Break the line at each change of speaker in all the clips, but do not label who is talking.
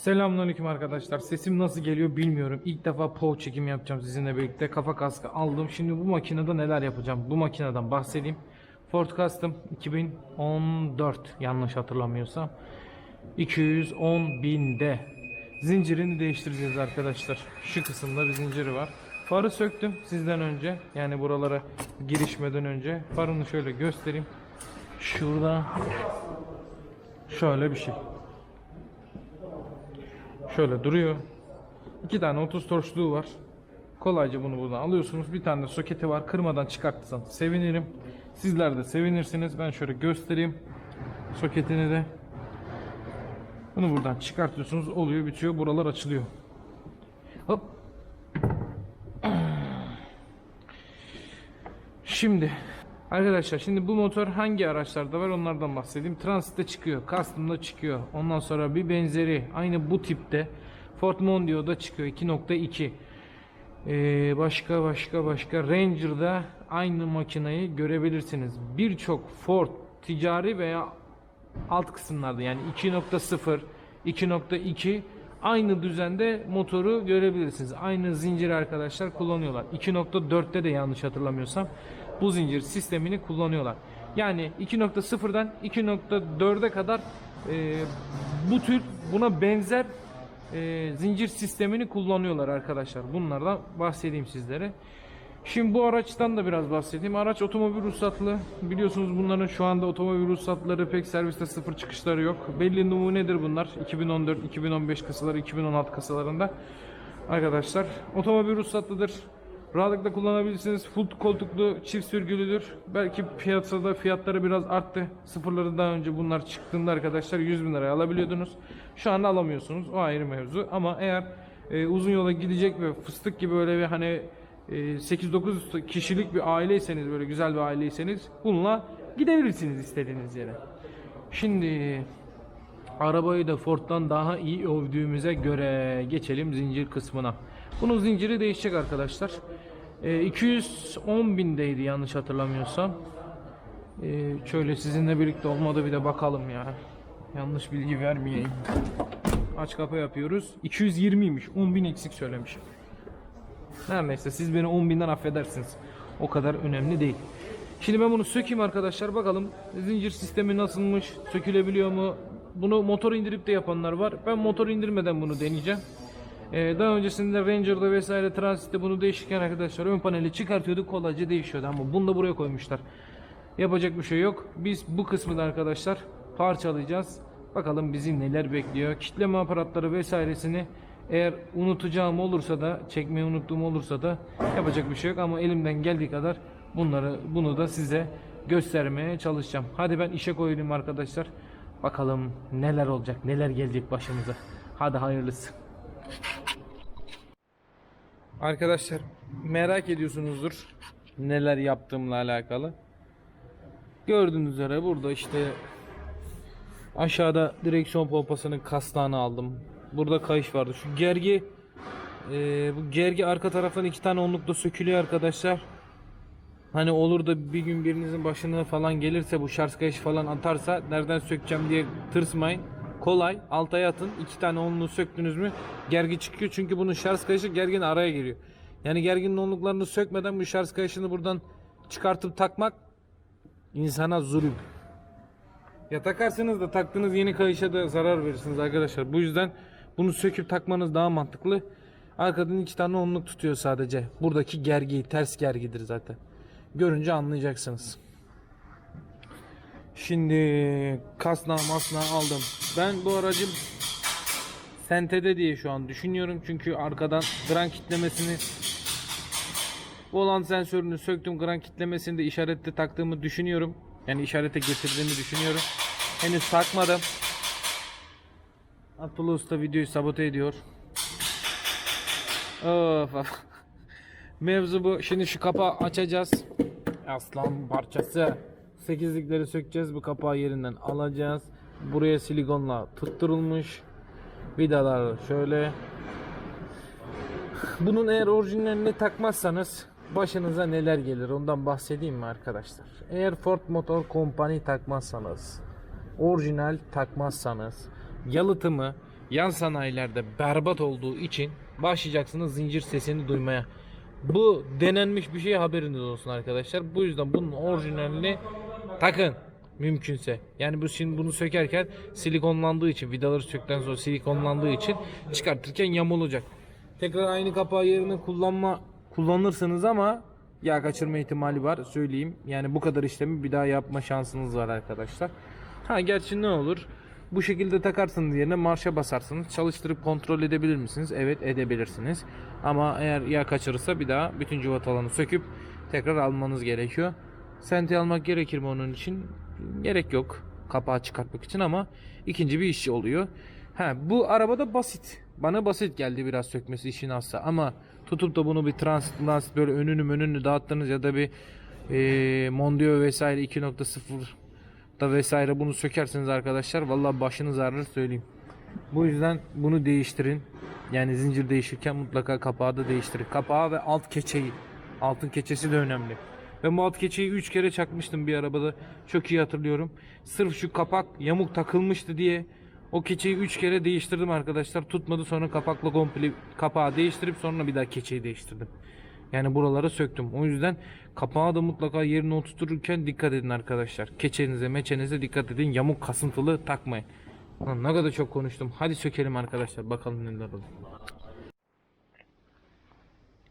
Selamünaleyküm arkadaşlar. Sesim nasıl geliyor bilmiyorum. İlk defa POV çekim yapacağım sizinle birlikte. Kafa kaskı aldım. Şimdi bu makinede neler yapacağım? Bu makineden bahsedeyim. Ford Custom 2014 yanlış hatırlamıyorsam. 210 binde. Zincirini değiştireceğiz arkadaşlar. Şu kısımda bir zinciri var. Farı söktüm sizden önce. Yani buralara girişmeden önce. Farını şöyle göstereyim. Şurada şöyle bir şey. Şöyle duruyor. İki tane 30 torçluğu var. Kolayca bunu buradan alıyorsunuz. Bir tane de soketi var. Kırmadan çıkartırsan sevinirim. Sizler de sevinirsiniz. Ben şöyle göstereyim. Soketini de. Bunu buradan çıkartıyorsunuz. Oluyor bitiyor. Buralar açılıyor. Hop. Şimdi arkadaşlar şimdi bu motor hangi araçlarda var onlardan bahsedeyim. Transit'te çıkıyor, Custom'da çıkıyor. Ondan sonra bir benzeri aynı bu tipte Ford Mondio'da çıkıyor 2.2. Ee, başka başka başka Ranger'da aynı makinayı görebilirsiniz. Birçok Ford ticari veya alt kısımlarda yani 2.0, 2.2 aynı düzende motoru görebilirsiniz. Aynı zincir arkadaşlar kullanıyorlar. 2.4'te de yanlış hatırlamıyorsam bu zincir sistemini kullanıyorlar. Yani 2.0'dan 2.4'e kadar e, bu tür buna benzer e, zincir sistemini kullanıyorlar arkadaşlar. Bunlardan bahsedeyim sizlere. Şimdi bu araçtan da biraz bahsedeyim. Araç otomobil ruhsatlı. Biliyorsunuz bunların şu anda otomobil ruhsatları pek serviste sıfır çıkışları yok. Belli numunedir bunlar. 2014, 2015 kasaları, 2016 kasalarında. Arkadaşlar otomobil ruhsatlıdır. Rahatlıkla kullanabilirsiniz. Full koltuklu, çift sürgülüdür. Belki piyasada fiyatları biraz arttı. Sıfırları daha önce bunlar çıktığında arkadaşlar 100 bin liraya alabiliyordunuz. Şu anda alamıyorsunuz. O ayrı mevzu. Ama eğer e, uzun yola gidecek ve fıstık gibi böyle bir hani e, 8-9 kişilik bir aileyseniz böyle güzel bir aileyseniz bununla gidebilirsiniz istediğiniz yere. Şimdi arabayı da Ford'dan daha iyi övdüğümüze göre geçelim zincir kısmına. Bunun zinciri değişecek arkadaşlar. E, 210 bindeydi yanlış hatırlamıyorsam. E, şöyle sizinle birlikte olmadı bir de bakalım ya. Yanlış bilgi vermeyeyim. Aç kapa yapıyoruz. 220'ymiş. 10 bin eksik söylemişim. Her neyse siz beni 10 binden affedersiniz. O kadar önemli değil. Şimdi ben bunu sökeyim arkadaşlar bakalım zincir sistemi nasılmış sökülebiliyor mu bunu motor indirip de yapanlar var ben motor indirmeden bunu deneyeceğim Ee, daha öncesinde Ranger'da vesaire Transit'te bunu değişirken arkadaşlar ön paneli çıkartıyorduk kolayca değişiyordu ama bunu da buraya koymuşlar yapacak bir şey yok biz bu kısmı da arkadaşlar parçalayacağız bakalım bizi neler bekliyor kitleme aparatları vesairesini eğer unutacağım olursa da çekmeyi unuttuğum olursa da yapacak bir şey yok ama elimden geldiği kadar bunları bunu da size göstermeye çalışacağım. Hadi ben işe koyulayım arkadaşlar. Bakalım neler olacak, neler gelecek başımıza. Hadi hayırlısı. Arkadaşlar merak ediyorsunuzdur neler yaptığımla alakalı. Gördüğünüz üzere burada işte aşağıda direksiyon pompasının kastağını aldım. Burada kayış vardı. Şu gergi e, bu gergi arka taraftan iki tane onlukla sökülüyor arkadaşlar. Hani olur da bir gün birinizin başına falan gelirse bu şarj kayışı falan atarsa nereden sökeceğim diye tırsmayın. Kolay. Altaya atın. iki tane onluğu söktünüz mü gergi çıkıyor. Çünkü bunun şarj kayışı gergin araya giriyor. Yani gerginin onluklarını sökmeden bu şarj kayışını buradan çıkartıp takmak insana zulüm. Ya takarsınız da taktığınız yeni kayışa da zarar verirsiniz arkadaşlar. Bu yüzden bunu söküp takmanız daha mantıklı. Arkadan iki tane onluk tutuyor sadece. Buradaki gergi ters gergidir zaten. Görünce anlayacaksınız. Şimdi kasna masna aldım. Ben bu aracım Sentede diye şu an düşünüyorum. Çünkü arkadan gran kitlemesini volant sensörünü söktüm. Gran kitlemesini de işarette taktığımı düşünüyorum. Yani işarete getirdiğimi düşünüyorum. Henüz takmadım. Abdullah Usta videoyu sabote ediyor. Of of. Mevzu bu. Şimdi şu kapağı açacağız. Aslan parçası. Sekizlikleri sökeceğiz. Bu kapağı yerinden alacağız. Buraya silikonla tutturulmuş. Vidalar şöyle. Bunun eğer orijinalini takmazsanız başınıza neler gelir ondan bahsedeyim mi arkadaşlar? Eğer Ford Motor Company takmazsanız, orijinal takmazsanız, yalıtımı yan sanayilerde berbat olduğu için başlayacaksınız zincir sesini duymaya. Bu denenmiş bir şey haberiniz olsun arkadaşlar. Bu yüzden bunun orijinalini takın mümkünse. Yani bu şimdi bunu sökerken silikonlandığı için vidaları sökten sonra silikonlandığı için çıkartırken yamulacak. Tekrar aynı kapağı yerine kullanma kullanırsınız ama yağ kaçırma ihtimali var söyleyeyim. Yani bu kadar işlemi bir daha yapma şansınız var arkadaşlar. Ha gerçi ne olur? Bu şekilde takarsınız yerine marşa basarsınız. Çalıştırıp kontrol edebilir misiniz? Evet edebilirsiniz. Ama eğer yağ kaçırırsa bir daha bütün cıvatalarını söküp tekrar almanız gerekiyor. Senti almak gerekir mi onun için? Gerek yok. Kapağı çıkartmak için ama ikinci bir işi oluyor. Ha bu arabada basit. Bana basit geldi biraz sökmesi işin asla ama tutup da bunu bir transit transit böyle önünü önünü dağıttınız ya da bir e, Mondio vesaire 2.0 da vesaire bunu sökerseniz arkadaşlar vallahi başınız ağrır söyleyeyim. Bu yüzden bunu değiştirin. Yani zincir değişirken mutlaka kapağı da değiştirin. Kapağı ve alt keçeyi. Altın keçesi de önemli. Bu alt keçeyi 3 kere çakmıştım bir arabada. Çok iyi hatırlıyorum. Sırf şu kapak yamuk takılmıştı diye o keçeyi 3 kere değiştirdim arkadaşlar. Tutmadı sonra kapakla komple kapağı değiştirip sonra bir daha keçeyi değiştirdim. Yani buraları söktüm. O yüzden kapağı da mutlaka yerine oturturken dikkat edin arkadaşlar. Keçenize meçenize dikkat edin. Yamuk kasıntılı takmayın. Lan ne kadar çok konuştum. Hadi sökelim arkadaşlar. Bakalım neler olur.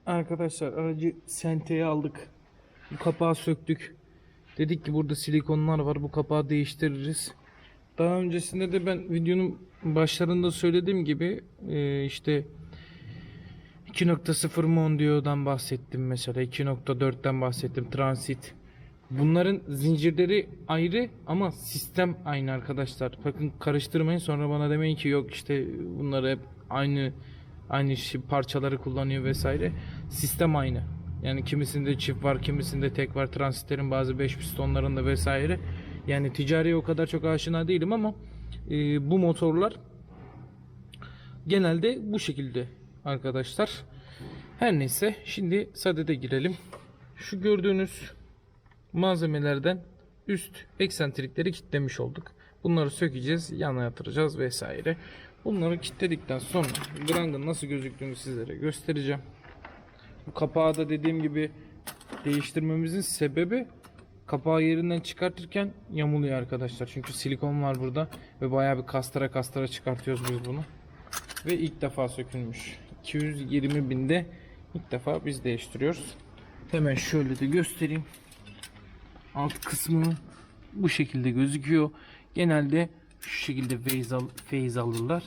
Arkadaşlar aracı senteye aldık. Bu kapağı söktük. Dedik ki burada silikonlar var. Bu kapağı değiştiririz. Daha öncesinde de ben videonun başlarında söylediğim gibi e, işte 2.0 Mondio'dan bahsettim mesela 2.4'ten bahsettim Transit. Bunların zincirleri ayrı ama sistem aynı arkadaşlar. Bakın karıştırmayın sonra bana demeyin ki yok işte bunları hep aynı aynı parçaları kullanıyor vesaire. Sistem aynı. Yani kimisinde çift var, kimisinde tek var. Transitlerin bazı 5 pistonlarında vesaire. Yani ticari o kadar çok aşina değilim ama e, bu motorlar genelde bu şekilde arkadaşlar. Her neyse şimdi sadede girelim. Şu gördüğünüz malzemelerden üst eksentrikleri kitlemiş olduk. Bunları sökeceğiz, yana yatıracağız vesaire. Bunları kilitledikten sonra grangın nasıl gözüktüğünü sizlere göstereceğim. Bu kapağı da dediğim gibi değiştirmemizin sebebi kapağı yerinden çıkartırken yamuluyor arkadaşlar. Çünkü silikon var burada ve bayağı bir kastıra kastıra çıkartıyoruz biz bunu. Ve ilk defa sökülmüş. 220 binde ilk defa biz değiştiriyoruz. Hemen şöyle de göstereyim. Alt kısmı bu şekilde gözüküyor. Genelde şu şekilde feyiz, al, feyiz alırlar.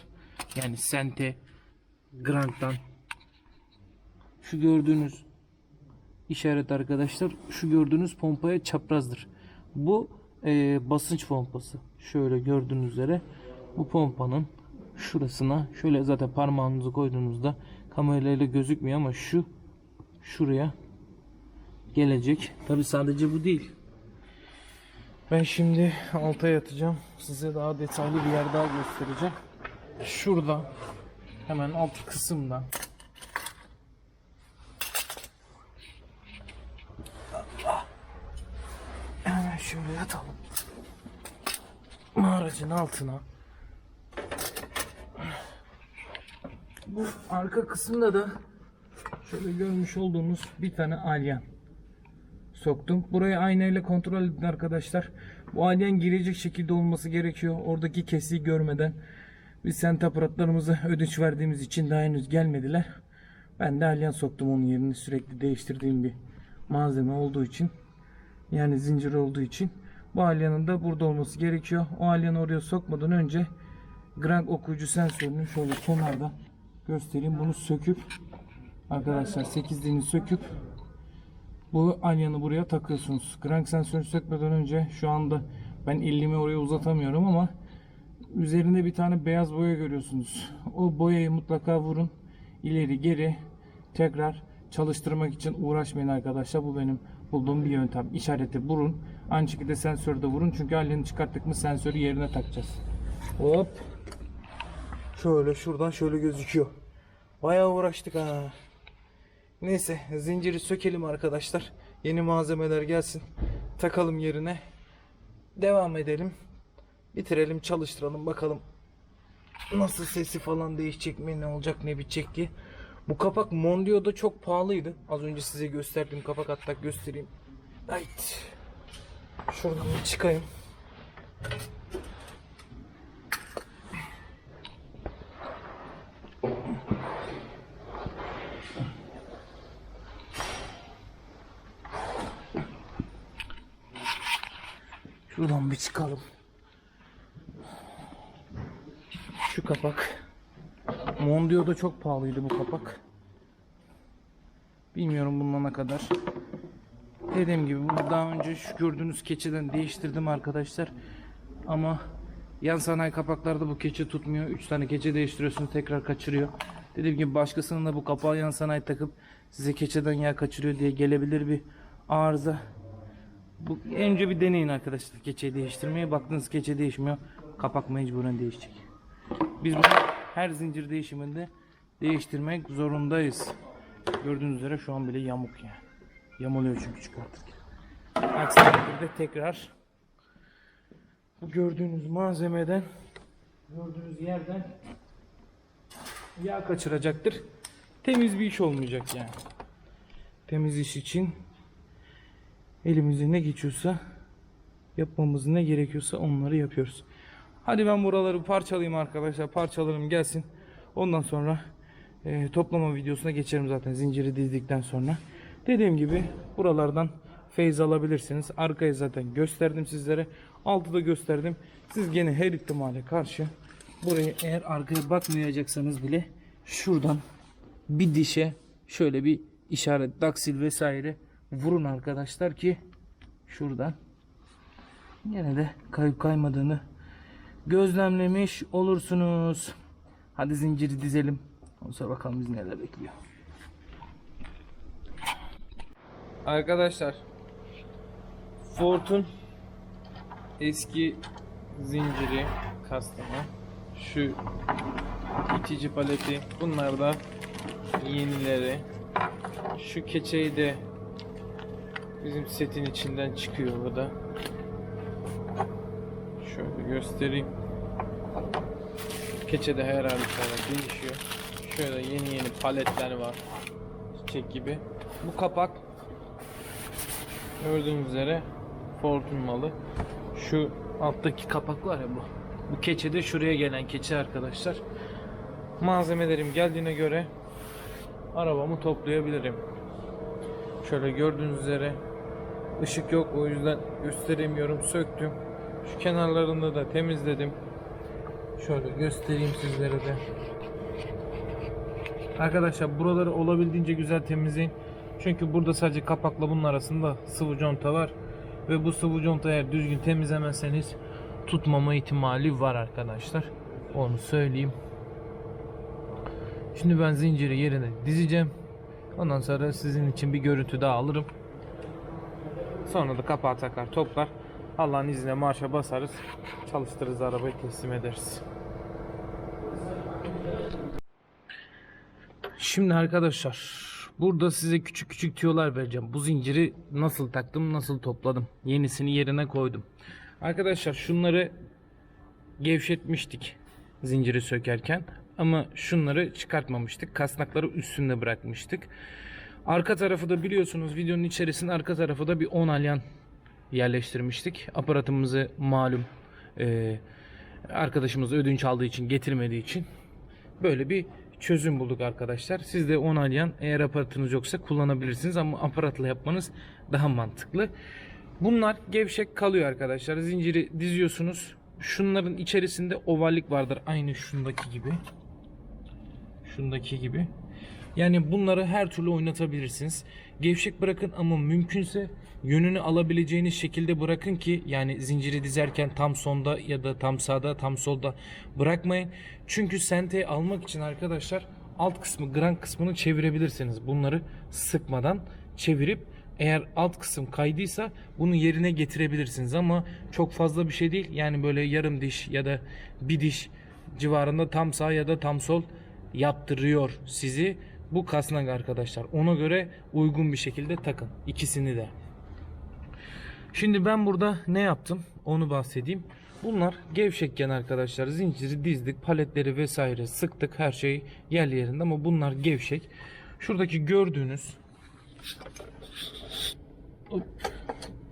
Yani Sente Grand'dan şu gördüğünüz işaret arkadaşlar şu gördüğünüz pompaya çaprazdır. Bu e, basınç pompası. Şöyle gördüğünüz üzere bu pompanın şurasına şöyle zaten parmağınızı koyduğunuzda kamerayla gözükmüyor ama şu şuraya gelecek. Tabi sadece bu değil. Ben şimdi alta yatacağım. Size daha detaylı bir yer daha göstereceğim. Şurada hemen alt kısımda Şöyle yatalım. Aracın altına. Bu arka kısımda da şöyle görmüş olduğunuz bir tane alyan soktum. Burayı aynayla kontrol edin arkadaşlar. Bu alyan girecek şekilde olması gerekiyor. Oradaki kesiği görmeden. Biz sent aparatlarımızı ödünç verdiğimiz için daha henüz gelmediler. Ben de alyan soktum onun yerini sürekli değiştirdiğim bir malzeme olduğu için. Yani zincir olduğu için. Bu alyanın da burada olması gerekiyor. O alyanı oraya sokmadan önce Grand okuyucu sensörünü şöyle kenarda göstereyim. Bunu söküp arkadaşlar 8'liğini söküp bu alyanı buraya takıyorsunuz. Crank sensörünü sökmeden önce şu anda ben elimi oraya uzatamıyorum ama üzerinde bir tane beyaz boya görüyorsunuz. O boyayı mutlaka vurun. İleri geri tekrar çalıştırmak için uğraşmayın arkadaşlar. Bu benim bulduğum bir yöntem. İşareti vurun. Aynı şekilde sensörü de vurun. Çünkü alyanı çıkarttık mı sensörü yerine takacağız. Hop. Şöyle şuradan şöyle gözüküyor. Bayağı uğraştık ha. Neyse zinciri sökelim arkadaşlar. Yeni malzemeler gelsin. Takalım yerine. Devam edelim. Bitirelim çalıştıralım bakalım. nasıl sesi falan değişecek mi ne olacak ne bitecek ki. Bu kapak Mondio'da çok pahalıydı. Az önce size gösterdiğim kapak hatta göstereyim. Hayt. Şuradan bir çıkayım. Şuradan bir çıkalım. Şu kapak. Mondio'da çok pahalıydı bu kapak. Bilmiyorum bundan ne kadar. Dediğim gibi daha önce şu gördüğünüz keçeden değiştirdim arkadaşlar. Ama yan sanayi kapaklarda bu keçe tutmuyor. 3 tane keçe değiştiriyorsunuz tekrar kaçırıyor. Dediğim gibi başkasının da bu kapağı yan sanayi takıp size keçeden yağ kaçırıyor diye gelebilir bir arıza. Bu önce bir deneyin arkadaşlar keçeyi değiştirmeye. Baktınız keçe değişmiyor. Kapak mecburen değişecek. Biz bunu her zincir değişiminde değiştirmek zorundayız. Gördüğünüz üzere şu an bile yamuk yani. Yamuluyor çünkü çıkartırken. Aksi takdirde tekrar bu gördüğünüz malzemeden gördüğünüz yerden yağ kaçıracaktır. Temiz bir iş olmayacak yani. Temiz iş için elimize ne geçiyorsa yapmamız ne gerekiyorsa onları yapıyoruz. Hadi ben buraları parçalayayım arkadaşlar. Parçalarım gelsin. Ondan sonra e, toplama videosuna geçerim zaten zinciri dizdikten sonra. Dediğim gibi buralardan feyz alabilirsiniz. Arkayı zaten gösterdim sizlere. Altı da gösterdim. Siz gene her ihtimale karşı buraya eğer arkaya bakmayacaksanız bile şuradan bir dişe şöyle bir işaret daksil vesaire vurun arkadaşlar ki şuradan yine de kayıp kaymadığını gözlemlemiş olursunuz. Hadi zinciri dizelim. Ondan sonra bakalım biz neler bekliyor. Arkadaşlar Ford'un eski zinciri kastımı şu itici paleti bunlar da yenileri şu keçeyi de bizim setin içinden çıkıyor bu da şöyle göstereyim keçe de her halükarda değişiyor şöyle yeni yeni paletler var çiçek gibi bu kapak Gördüğünüz üzere Ford'un malı. Şu alttaki kapak var ya bu. Bu keçe de şuraya gelen keçe arkadaşlar. Malzemelerim geldiğine göre arabamı toplayabilirim. Şöyle gördüğünüz üzere ışık yok o yüzden gösteremiyorum. Söktüm. Şu kenarlarını da temizledim. Şöyle göstereyim sizlere de. Arkadaşlar buraları olabildiğince güzel temizleyin. Çünkü burada sadece kapakla bunun arasında sıvı conta var. Ve bu sıvı conta eğer düzgün temizlemezseniz tutmama ihtimali var arkadaşlar. Onu söyleyeyim. Şimdi ben zinciri yerine dizeceğim. Ondan sonra sizin için bir görüntü daha alırım. Sonra da kapağı takar toplar. Allah'ın izniyle marşa basarız. Çalıştırırız arabayı teslim ederiz. Şimdi arkadaşlar burada size küçük küçük tüyolar vereceğim. Bu zinciri nasıl taktım, nasıl topladım. Yenisini yerine koydum. Arkadaşlar şunları gevşetmiştik zinciri sökerken ama şunları çıkartmamıştık. Kasnakları üstünde bırakmıştık. Arka tarafı da biliyorsunuz videonun içerisinde arka tarafı da bir 10 alyan yerleştirmiştik. Aparatımızı malum e, arkadaşımız ödünç aldığı için getirmediği için böyle bir çözüm bulduk arkadaşlar. Siz de onaylayan eğer aparatınız yoksa kullanabilirsiniz ama aparatla yapmanız daha mantıklı. Bunlar gevşek kalıyor arkadaşlar. Zinciri diziyorsunuz. Şunların içerisinde ovallik vardır. Aynı şundaki gibi. Şundaki gibi. Yani bunları her türlü oynatabilirsiniz. Gevşek bırakın ama mümkünse yönünü alabileceğiniz şekilde bırakın ki yani zinciri dizerken tam sonda ya da tam sağda tam solda bırakmayın. Çünkü senteyi almak için arkadaşlar alt kısmı gran kısmını çevirebilirsiniz. Bunları sıkmadan çevirip eğer alt kısım kaydıysa bunu yerine getirebilirsiniz ama çok fazla bir şey değil. Yani böyle yarım diş ya da bir diş civarında tam sağ ya da tam sol yaptırıyor sizi. Bu kasnak arkadaşlar. Ona göre uygun bir şekilde takın. ikisini de. Şimdi ben burada ne yaptım? Onu bahsedeyim. Bunlar gevşekken arkadaşlar zinciri dizdik, paletleri vesaire sıktık her şey yerli yerinde ama bunlar gevşek. Şuradaki gördüğünüz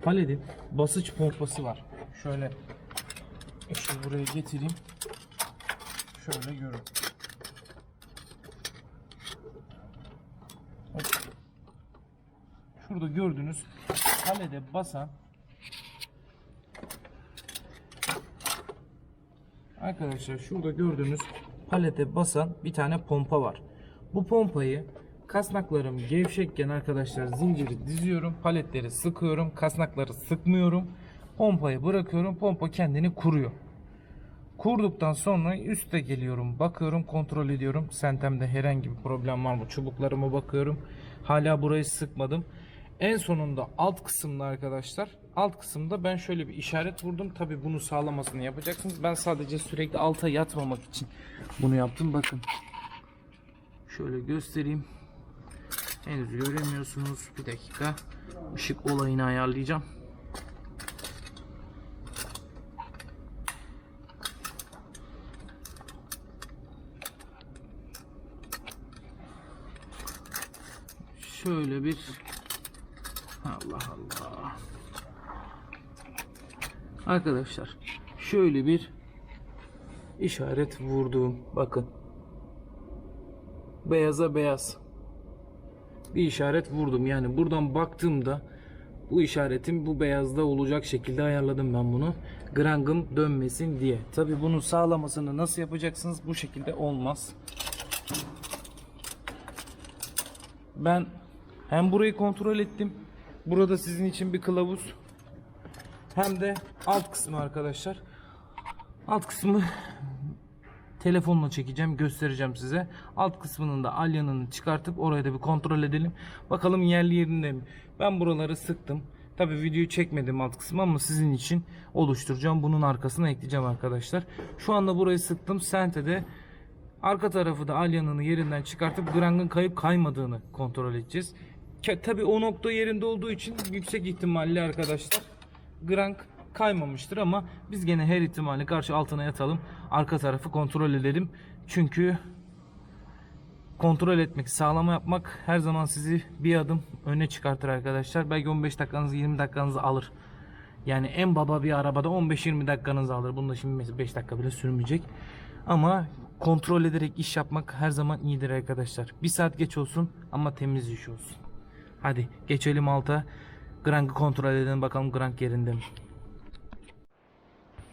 paletin basınç pompası var. Şöyle işte buraya getireyim. Şöyle görün. Şurada gördüğünüz palede basan Arkadaşlar şurada gördüğünüz palete basan bir tane pompa var. Bu pompayı kasnaklarım gevşekken arkadaşlar zinciri diziyorum. Paletleri sıkıyorum. Kasnakları sıkmıyorum. Pompayı bırakıyorum. Pompa kendini kuruyor. Kurduktan sonra üste geliyorum. Bakıyorum kontrol ediyorum. Sentemde herhangi bir problem var mı? Çubuklarıma bakıyorum. Hala burayı sıkmadım. En sonunda alt kısımda arkadaşlar alt kısımda ben şöyle bir işaret vurdum. Tabi bunu sağlamasını yapacaksınız. Ben sadece sürekli alta yatmamak için bunu yaptım. Bakın. Şöyle göstereyim. Henüz göremiyorsunuz. Bir dakika. Işık olayını ayarlayacağım. Şöyle bir Allah Allah. Arkadaşlar şöyle bir işaret vurduğum bakın. Beyaza beyaz. Bir işaret vurdum. Yani buradan baktığımda bu işaretin bu beyazda olacak şekilde ayarladım ben bunu. Grangım dönmesin diye. Tabi bunu sağlamasını nasıl yapacaksınız? Bu şekilde olmaz. Ben hem burayı kontrol ettim. Burada sizin için bir kılavuz. Hem de alt kısmı arkadaşlar. Alt kısmı telefonla çekeceğim, göstereceğim size. Alt kısmının da alyanını çıkartıp orayı da bir kontrol edelim. Bakalım yerli yerinde mi? Ben buraları sıktım. Tabi videoyu çekmedim alt kısmı ama sizin için oluşturacağım. Bunun arkasına ekleyeceğim arkadaşlar. Şu anda burayı sıktım. Sente'de arka tarafı da alyanını yerinden çıkartıp grangın kayıp kaymadığını kontrol edeceğiz. Tabi o nokta yerinde olduğu için yüksek ihtimalle arkadaşlar Grank kaymamıştır ama biz gene her ihtimali karşı altına yatalım. Arka tarafı kontrol edelim. Çünkü kontrol etmek, sağlama yapmak her zaman sizi bir adım öne çıkartır arkadaşlar. Belki 15 dakikanızı 20 dakikanızı alır. Yani en baba bir arabada 15-20 dakikanızı alır. Bunda şimdi mesela 5 dakika bile sürmeyecek. Ama kontrol ederek iş yapmak her zaman iyidir arkadaşlar. Bir saat geç olsun ama temiz iş olsun. Hadi geçelim alta. Grank'ı kontrol edelim bakalım Grank yerinde mi?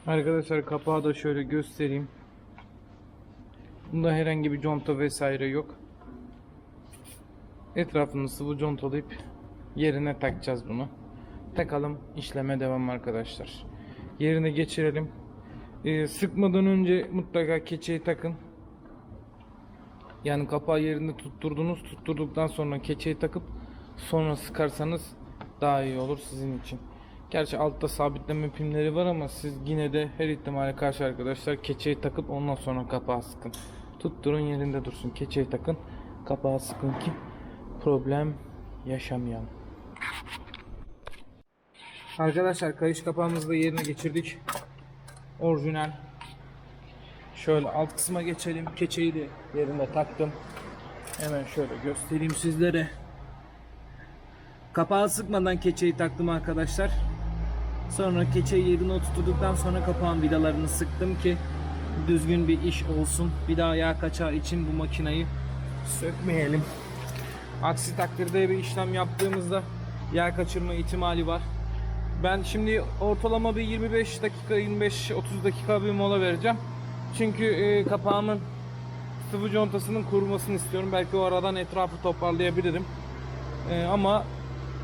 Arkadaşlar kapağı da şöyle göstereyim. Bunda herhangi bir conta vesaire yok. Etrafını sıvı contalayıp yerine takacağız bunu. Takalım işleme devam arkadaşlar. Yerine geçirelim. Ee, sıkmadan önce mutlaka keçeyi takın. Yani kapağı yerinde tutturdunuz. Tutturduktan sonra keçeyi takıp sonra sıkarsanız daha iyi olur sizin için. Gerçi altta sabitleme pimleri var ama siz yine de her ihtimale karşı arkadaşlar keçeyi takıp ondan sonra kapağı sıkın. Tutturun yerinde dursun. Keçeyi takın. Kapağı sıkın ki problem yaşamayalım. Arkadaşlar kayış kapağımızı da yerine geçirdik. Orijinal. Şöyle alt kısma geçelim. Keçeyi de yerine taktım. Hemen şöyle göstereyim sizlere. Kapağı sıkmadan keçeyi taktım arkadaşlar. Sonra keçeyi yerine oturttuktan sonra kapağın vidalarını sıktım ki düzgün bir iş olsun. Bir daha yağ kaçağı için bu makinayı sökmeyelim. Aksi takdirde bir işlem yaptığımızda yağ kaçırma ihtimali var. Ben şimdi ortalama bir 25 dakika 25-30 dakika bir mola vereceğim. Çünkü e, kapağımın sıvı contasının kurumasını istiyorum. Belki o aradan etrafı toparlayabilirim. E, ama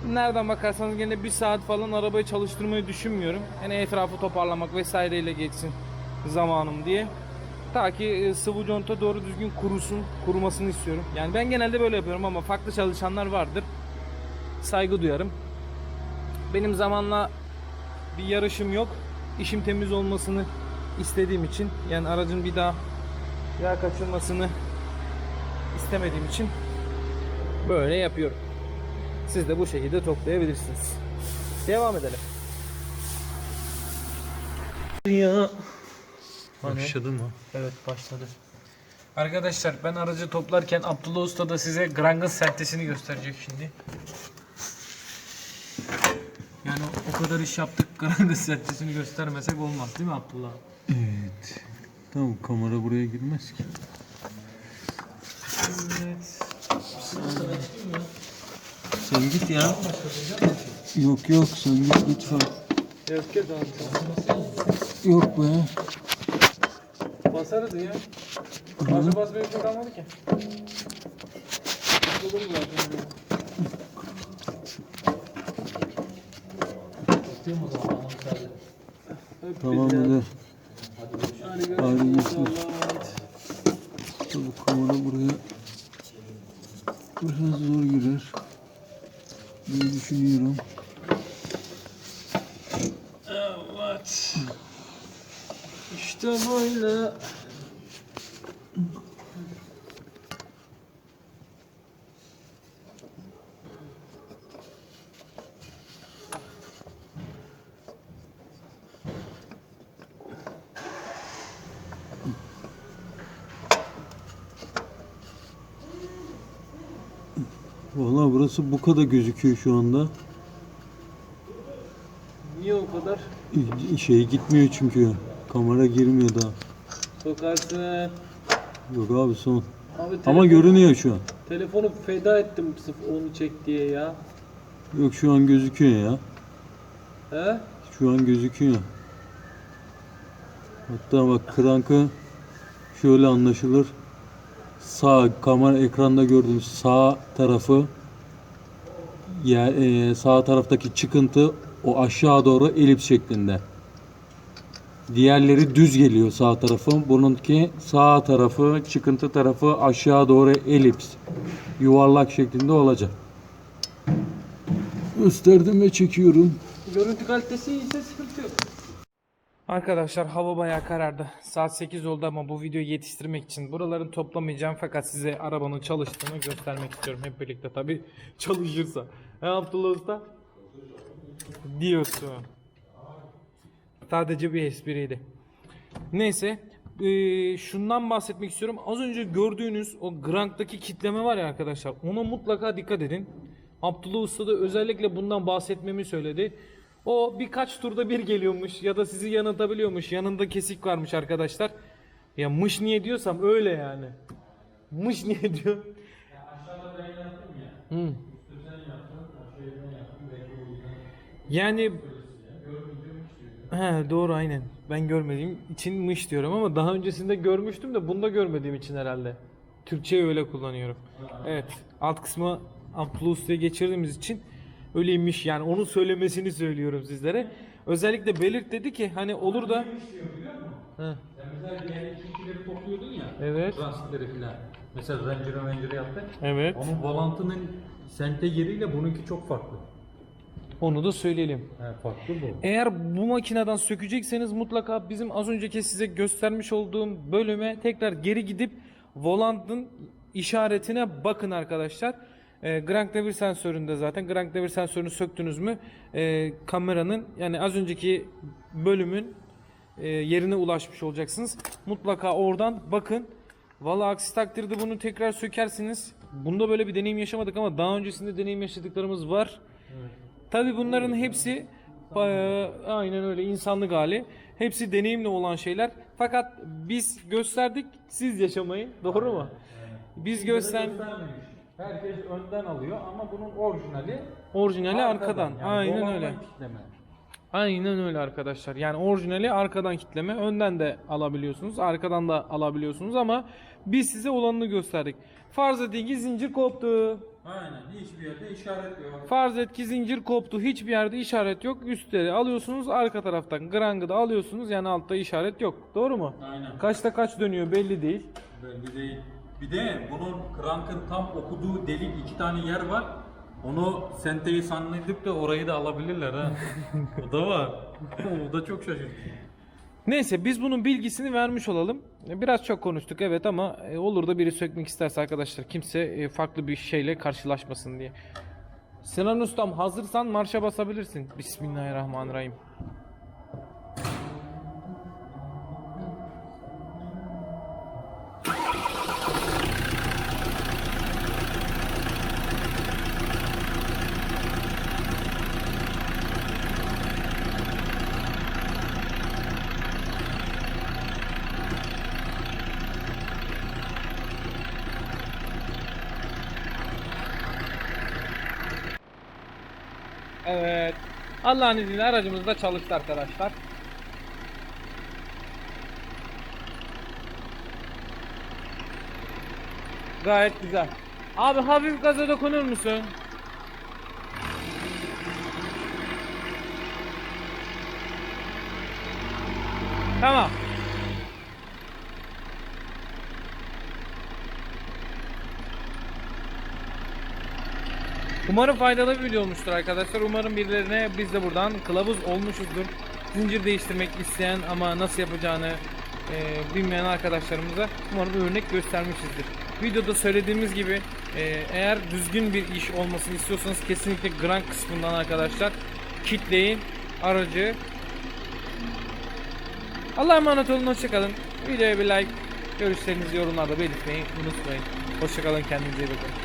nereden bakarsanız gene bir saat falan arabayı çalıştırmayı düşünmüyorum. Yani etrafı toparlamak vesaireyle geçsin zamanım diye. Ta ki e, sıvı conta doğru düzgün kurusun, kurumasını istiyorum. Yani ben genelde böyle yapıyorum ama farklı çalışanlar vardır. Saygı duyarım. Benim zamanla bir yarışım yok. İşim temiz olmasını istediğim için yani aracın bir daha yağ kaçırmasını istemediğim için böyle yapıyorum. Siz de bu şekilde toplayabilirsiniz. Devam edelim. Ya.
Başladı mı?
Evet başladı. Arkadaşlar ben aracı toplarken Abdullah Usta da size Grang'ın sertesini gösterecek şimdi. Yani o kadar iş yaptık Grang'ın sertesini göstermesek olmaz değil mi Abdullah?
Evet. Tamam kamera buraya girmez ki. Sen git ya. Yok yok sen git lütfen.
Yok
be.
Basarız ya. Marşa basmaya bir şey kalmadı ki.
Tamam hadi. Hadi görüşürüz. Tabii kamera buraya biraz zor girer. diye düşünüyorum.
Evet. İşte böyle.
Vallahi burası bu kadar gözüküyor şu anda.
Niye o kadar?
Şey gitmiyor çünkü. Kamera girmiyor daha.
Sokarsın.
Yok abi son.
Abi
Ama
telefon-
görünüyor şu an.
Telefonu feda ettim sırf onu çek diye ya.
Yok şu an gözüküyor ya.
He?
Şu an gözüküyor. Hatta bak krankı şöyle anlaşılır. Sağ kamera ekranda gördüğünüz sağ tarafı ya e, sağ taraftaki çıkıntı o aşağı doğru elips şeklinde. Diğerleri düz geliyor sağ tarafın. Bununki sağ tarafı, çıkıntı tarafı aşağı doğru elips. Yuvarlak şeklinde olacak. Gösterdim ve çekiyorum.
Görüntü kalitesi iyiyse sıkıntı yok. Arkadaşlar hava bayağı karardı. Saat 8 oldu ama bu videoyu yetiştirmek için buraların toplamayacağım fakat size arabanın çalıştığını göstermek istiyorum hep birlikte tabi çalışırsa. He Abdullah Usta? Diyorsun. Sadece bir espriydi. Neyse eee, şundan bahsetmek istiyorum. Az önce gördüğünüz o Grand'daki kitleme var ya arkadaşlar. Ona mutlaka dikkat edin. Abdullah Usta da özellikle bundan bahsetmemi söyledi. O birkaç turda bir geliyormuş ya da sizi yanıltabiliyormuş. Yanında kesik varmış arkadaşlar. Ya mış niye diyorsam öyle yani. Mış niye diyor? Hı. Yani He doğru aynen. Ben görmediğim için mış diyorum ama daha öncesinde görmüştüm de bunda görmediğim için herhalde. Türkçeyi öyle kullanıyorum. Evet. Alt kısmı Abdullah Usta'ya geçirdiğimiz için öyleymiş. Yani onun söylemesini söylüyorum sizlere. Özellikle belirt dedi ki hani olur da He.
Mesela diğer ikincileri topluyordun ya.
Evet.
Transitleri filan. Mesela Ranger Ranger yaptık.
Evet.
Onun volantının sente yeriyle bununki çok farklı.
Onu da söyleyelim.
He, farklı bu.
Eğer bu makineden sökecekseniz mutlaka bizim az önceki size göstermiş olduğum bölüme tekrar geri gidip volantın işaretine bakın arkadaşlar. E, Grand devir sensöründe zaten Grand devir sensörünü söktünüz mü e, kameranın yani az önceki bölümün e, yerine ulaşmış olacaksınız. Mutlaka oradan bakın. Valla aksi takdirde bunu tekrar sökersiniz. Bunda böyle bir deneyim yaşamadık ama daha öncesinde deneyim yaşadıklarımız var. Tabi bunların hepsi eee, aynen öyle insanlık hali. Hepsi deneyimle olan şeyler. Fakat biz gösterdik, siz yaşamayı. Doğru mu? Biz göster
Herkes önden alıyor ama bunun orijinali
orijinali arkadan.
Yani
Aynen öyle.
kitleme.
Aynen öyle arkadaşlar. Yani orijinali arkadan kitleme. Önden de alabiliyorsunuz, arkadan da alabiliyorsunuz ama biz size olanını gösterdik. Farz edin ki zincir koptu.
Aynen hiçbir yerde işaret yok.
Farz et ki zincir koptu. Hiçbir yerde işaret yok. Üstleri alıyorsunuz arka taraftan. Grangı da alıyorsunuz. Yani altta işaret yok. Doğru mu?
Aynen.
Kaçta kaç dönüyor belli değil.
Belli değil. Bir de bunun crank'ın tam okuduğu delik iki tane yer var. Onu senteyi zannedip de orayı da alabilirler ha. o da var. o da çok şaşırtıcı.
Neyse biz bunun bilgisini vermiş olalım. Biraz çok konuştuk evet ama e, olur da biri sökmek isterse arkadaşlar kimse e, farklı bir şeyle karşılaşmasın diye. Sinan Ustam hazırsan marşa basabilirsin. Bismillahirrahmanirrahim. Evet. Allah'ın izniyle aracımız da çalıştı arkadaşlar. Gayet güzel. Abi hafif gaza dokunur musun? Tamam. Umarım faydalı bir video olmuştur arkadaşlar. Umarım birilerine biz de buradan kılavuz olmuşuzdur. Zincir değiştirmek isteyen ama nasıl yapacağını e, bilmeyen arkadaşlarımıza umarım örnek göstermişizdir. Videoda söylediğimiz gibi e, eğer düzgün bir iş olmasını istiyorsanız kesinlikle grand kısmından arkadaşlar kitleyin aracı. Allah'a emanet olun hoşçakalın. Videoya bir like, görüşlerinizi yorumlarda belirtmeyi unutmayın. Hoşçakalın kendinize iyi bakın.